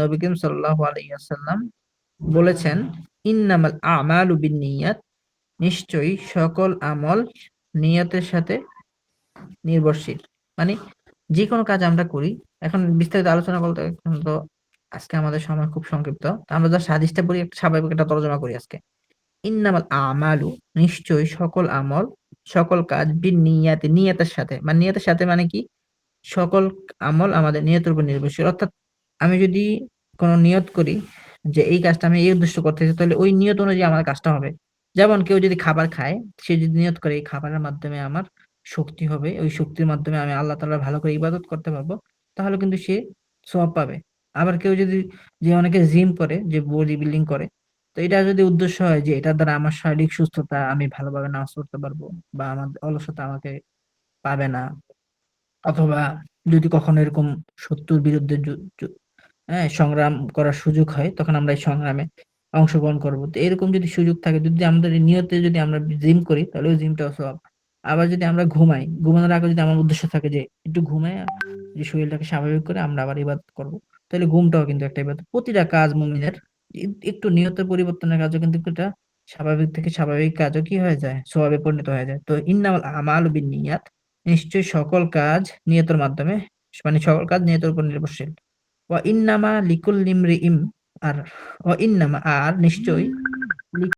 নবী করিম সাল্লাল্লাহু আলাইহি ওয়াসাল্লাম বলেছেন, ইন্নামাল আমালু বিন্নিয়াত নিশ্চয়ই সকল আমল নিয়তের সাথে নির্ভরশীল। মানে যে কোনো কাজ আমরা করি, এখন বিস্তারিত আলোচনা এখন তো আজকে আমাদের সময় খুব সংক্ষিপ্ত আমরা যা হাদিসটা পড়ি, একটা স্বাভাবিক একটা তর্জমা করি আজকে। ইন্নামাল আমালু নিশ্চয়ই সকল আমল, সকল কাজ বিন নিয়াতে নিয়তের সাথে। মানে নিয়তের সাথে মানে কি? সকল আমল আমাদের নিয়তের উপর নির্ভরশীল। অর্থাৎ আমি যদি কোনো নিয়ত করি যে এই কাজটা আমি এই উদ্দেশ্য করতেছি তাহলে ওই নিয়ত অনুযায়ী আমার কাজটা হবে। যেমন কেউ যদি খাবার খায়, সে যদি নিয়ত করে এই খাবারের মাধ্যমে আমার শক্তি হবে, ওই শক্তির মাধ্যমে আমি আল্লাহ তাআলা ভালো করে ইবাদত করতে পারব, তাহলে কিন্তু সে সব পাবে। আবার কেউ যদি, যে অনেকে জিম করে, যে বডি বিল্ডিং করে, তো এটা যদি উদ্দেশ্য হয় যে এটার দ্বারা আমার শারীরিক সুস্থতা আমি ভালোভাবে নাচ করতে পারব বা আমার অলসতা আমাকে পাবে না, অথবা যদি কখনো এরকম শত্রুর বিরুদ্ধে হ্যাঁ সংগ্রাম করার সুযোগ হয়, তখন আমরা এই সংগ্রামে অংশগ্রহণ করব। তো এরকম যদি সুযোগ থাকে, যদি আমাদের নিয়তে যদি আমরা জিম করি, তাহলে ওই জিমটাও সব। আবার যদি আমরা ঘুমাই, ঘুমানোর আগে যদি আমার উদ্দেশ্য থাকে যে একটু ঘুমাই যে শরীরটাকে স্বাভাবিক করে আমরা আবার ইবাদত করব, তাহলে ঘুমটাও কিন্তু একটা ইবাদত প্রতিটা কাজ মুমিনের একটু নিয়তের পরিবর্তনের কাজও কিন্তু এটা স্বাভাবিক থেকে স্বাভাবিক কাজও কি হয়ে যায়? স্বভাবে পরিণত হয়ে যায়। তো ইন্নামাল আমালু বিন্নিয়াত নিশ্চয়ই সকল কাজ নিয়তের মাধ্যমে মানে সকল কাজ নিয়তের উপর নির্ভরশীল। ওয়া ইন্নামা নিমরি ইমরিইম আর ও ইন্নামা আর নিশ্চয়ই